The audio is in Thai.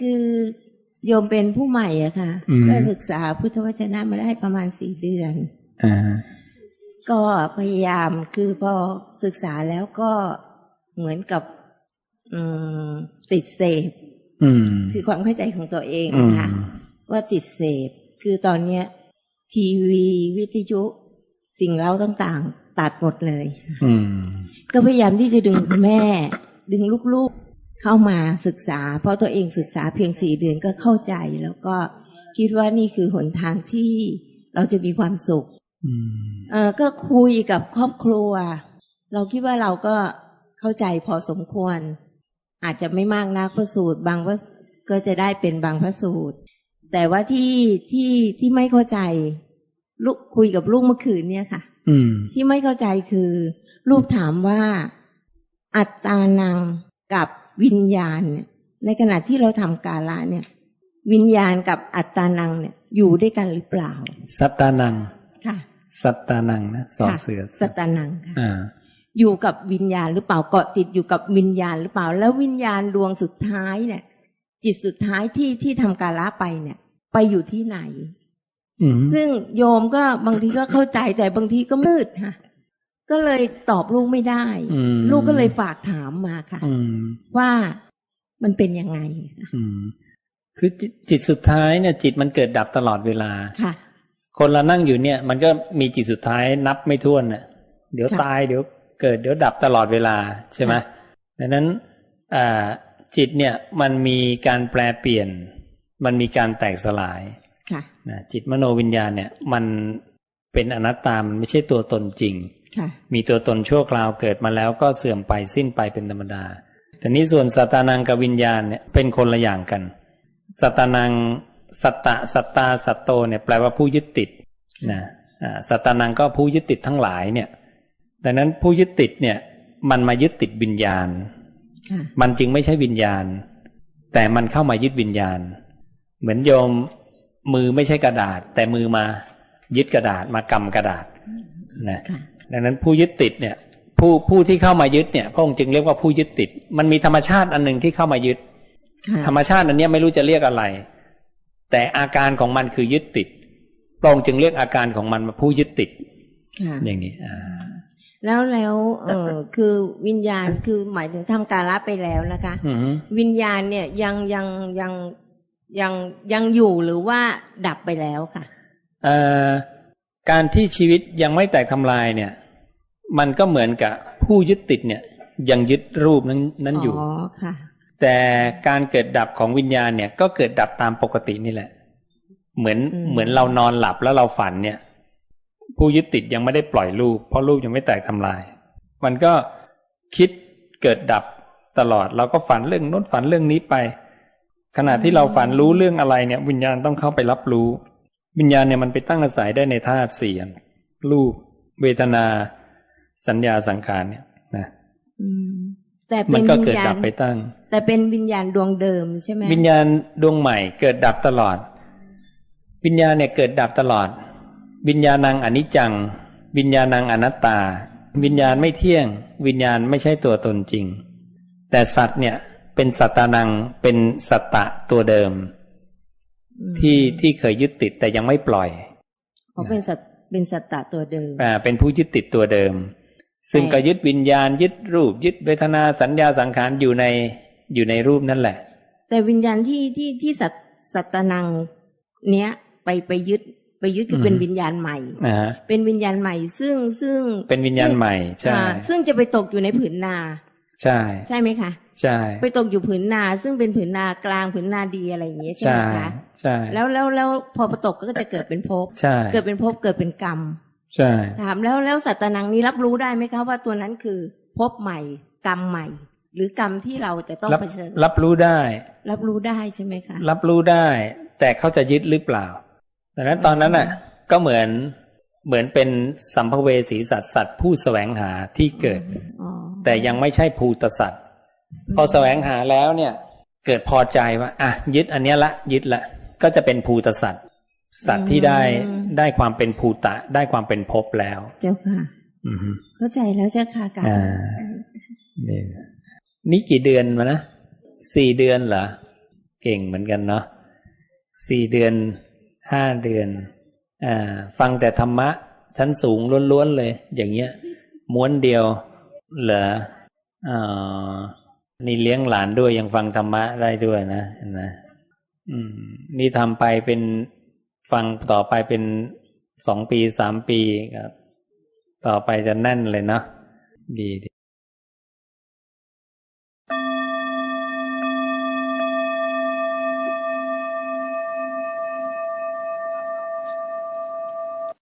คือโยมเป็นผู้ใหม่อะค่ะอืมก็ศึกษาพุทธวจนะมาได้ประมาณสี่เดือนอ่าก็พยายามคือพอศึกษาแล้วก็เหมือนกับอืมติดเสพอืมคือความเข้าใจของตัวเองอืมค่ะ ว่าติดเสพ คือตอนเนี้ย ทีวีวิทยุสิ่งเล่าต่าง ๆ ตัดหมดเลยอืมก็พยายามที่จะดึงคุณแม่ ดึงลูกๆ เข้ามาศึกษา เพราะตัวเองศึกษาเพียงสี่เดือนก็เข้าใจ แล้วก็คิดว่านี่คือหนทางที่เราจะมีความสุขอืมเออก็คุยกับครอบครัว เราคิดว่าเราก็เข้าใจพอสมควร อาจจะไม่มากนักพระสูตร บางพระก็จะได้เป็นบางพระสูตร แต่ว่าที่ที่ที่ไม่เข้าใจลูกคุยกับลูกเมื่อคืนเนี่ยค่ะอืมที่ไม่เข้าใจคือ ลูกถามว่า อัตตานังกับ วิญญาณเนี่ยในขณะที่เราทำกาละเนี่ย วิญญาณกับอัตตานังเนี่ยอยู่ด้วยกันหรือเปล่า สัตตานังค่ะ สัตตานังนะสอค่ะเสือสัตตานังค่ะอ่าอยู่กับวิญญาณหรือเปล่าเกาะติดอยู่กับวิญญาณหรือเปล่า แล้ววิญญาณดวงสุดท้ายเนี่ย จิตสุดท้ายที่ที่ทำกาละไปเนี่ย ไปอยู่ที่ไหนอืมซึ่งโยมก็บางทีก็เข้าใจแต่บางทีก็มืดค่ะ ก็เลยตอบลูกไม่ได้อืมลูกก็เลยฝากถามมาค่ะอืมว่ามันเป็นยังไงอืมคือจิตจิตสุดท้ายเนี่ยจิตมันเกิดดับตลอดเวลาค่ะ คนเรานั่งอยู่เนี่ย มันก็มีจิตสุดท้ายนับไม่ถ้วนน่ะ เดี๋ยวค่ะตายเดี๋ยวเกิดเดี๋ยวดับตลอดเวลาใช่ไหมค่ะดังนั้นอ่าจิตเนี่ยมันมีการแปลเปลี่ยน มันมีการแตกสลายค่ะนะจิตมโนวิญญาณเนี่ย มันเป็นอนัตตามันไม่ใช่ตัวตนจริงค่ะ มีตัวตนชั่วคราวเกิดมาแล้วก็เสื่อมไปสิ้นไปเป็นธรรมดา แต่นี้ส่วนสัตตานังกับวิญญาณเนี่ยเป็นคนละอย่างกัน สัตตานังสัตตะสัตตาสัตโตเนี่ยแปลว่าผู้ยึดติดนะอ่าสัตตานังก็ผู้ยึดติดทั้งหลายเนี่ย ดังนั้นผู้ยึดติดเนี่ยมันมายึดติดวิญญาณค่ะมันจึงไม่ใช่วิญญาณ แต่มันเข้ามายึดวิญญาณ เหมือนโยมมือไม่ใช่กระดาษ แต่มือมายึดกระดาษมากำกระดาษนะค่ะ ดังนั้นผู้ยึดติดเนี่ยผู้ผู้ที่เข้ามายึดเนี่ยพระองค์จึงเรียกว่าผู้ยึดติด มันมีธรรมชาติอันหนึ่งที่เข้ามายึดค่ะธรรมชาติอันเนี้ยไม่รู้จะเรียกอะไร แต่อาการของมันคือยึดติดพระองค์จึงเรียกอาการของมันว่าผู้ยึดติดค่ะอย่างนี้อ่าแล้วแล้วเออคือวิญญาณคือหมายถึงทำกาละไปแล้วนะคะอือฮึวิญญาณเนี่ยยังยังยังยังยังอยู่หรือว่าดับไปแล้วค่ะเอ่อการที่ชีวิตยังไม่แตกทำลายเนี่ย มันก็เหมือนกับผู้ยึดติดเนี่ยยังยึดรูปนั้นนั้นอยู่อ๋อค่ะแต่การเกิดดับของวิญญาณเนี่ยก็เกิดดับตามปกตินี่แหละ เหมือนอืมเหมือนเรานอนหลับแล้วเราฝันเนี่ย ผู้ยึดติดยังไม่ได้ปล่อยรูป เพราะรูปยังไม่แตกทำลาย มันก็คิดเกิดดับตลอด เราก็ฝันเรื่องโน้นฝันเรื่องนี้ไป ขณะที่เราฝันรู้เรื่องอะไรเนี่ย วิญญาณต้องเข้าไปรับรู้ วิญญาณเนี่ยมันไปตั้งอาศัยได้ในธาตุสี่อันรูป เวทนา สัญญาสังขารเนี่ยนะอืมแต่มัเป็นนก็วิญเกิดญาดัณบไปตั้ง แต่เป็นวิญญาณดวงเดิมใช่ไหมวิญญาณดวงใหม่เกิดดับตลอด วิญญาณเนี่ยเกิดดับตลอด วิญญาณังอนิจจัง วิญญาณังอนัตตา วิญญาณไม่เที่ยง วิญญาณไม่ใช่ตัวตนจริง แต่สัตว์เนี่ยเป็นสัตตานังเป็นสัตตะตัวเดิมอืมที่ที่เคยยึดติดแต่ยังไม่ปล่อยเขาเป็นสัตเป็นสัตตะตัวเดิมอ่าเป็นผู้ยึดติดตัวเดิม ซึ่งแต่ก็ยึดวิญญาณยึดรูปยึดเวทนาสัญญาสังขารอยู่ในอยู่ในรูปนั่นแหละ แต่วิญญาณที่ที่ที่สัตสัตตนังเนี้ยไปไปยึดไปยึดคือเป็นวิญญาณใหม่นะฮะเป็นวิญญาณใหม่ ซึ่งซึ่งเป็นวิญญาณใหม่ใช่อ่าซึ่งจะไปตกอยู่ในผืนนา ใช่ ใช่ไหมคะใช่ ไปตกอยู่ผืนนา ซึ่งเป็นผืนนากลางผืนนาดีอะไรอย่างเงี้ยใช่ไหใช่มคะใช่ แล้วแล้วแล้วพอไปตกก็จะเกิดเป็นภพใช่เกิดเป็นภพเกิดเป็นกรรม ใช่ ถามแล้วแล้วสัตตนังนี้รับรู้ได้ไหมคะว่าตัวนั้นคือภพใหม่ กรรมใหม่ หรือกรรมที่เราจะต้องรับเผชิญรับรู้ได้ รับรู้ได้ใช่ไหมคะ รับรู้ได้ แต่เขาจะยึดหรือเปล่าดังนั้นตอนนั้นน่ะ ก็เหมือนเหมือนเป็นสัมภเวสีสัตว์สัตว์ผู้แสวงหาที่เกิดอ๋อแต่ยังไม่ใช่ภูตสัตว์พอแสวงหาแล้วเนี่ย เกิดพอใจว่าอะยึดอันเนี้ยละ ยึดละ ก็จะเป็นภูตสัตว์ สัตว์ที่ได้ได้ความเป็นภูตะ ได้ความเป็นภพแล้ว เจ้าค่ะอือฮึเข้าใจแล้วเจ้าค่ะกาอ่านี่นี่กี่เดือนมานะสี่เดือนเหรอเก่งเหมือนกันเนาะสี่เดือนห้าเดือนอ่าฟังแต่ธรรมะ ชั้นสูงล้วนๆเลย อย่างเงี้ย ม้วนเดียวเหรออ่านี่เลี้ยงหลานด้วยยังฟังธรรมะได้ด้วยนะเห็นไหมอืมนี่ทำไปเป็น ฟังต่อไปเป็นสองปีสามปีครับ ต่อไปจะแน่นเลยเนาะดีดี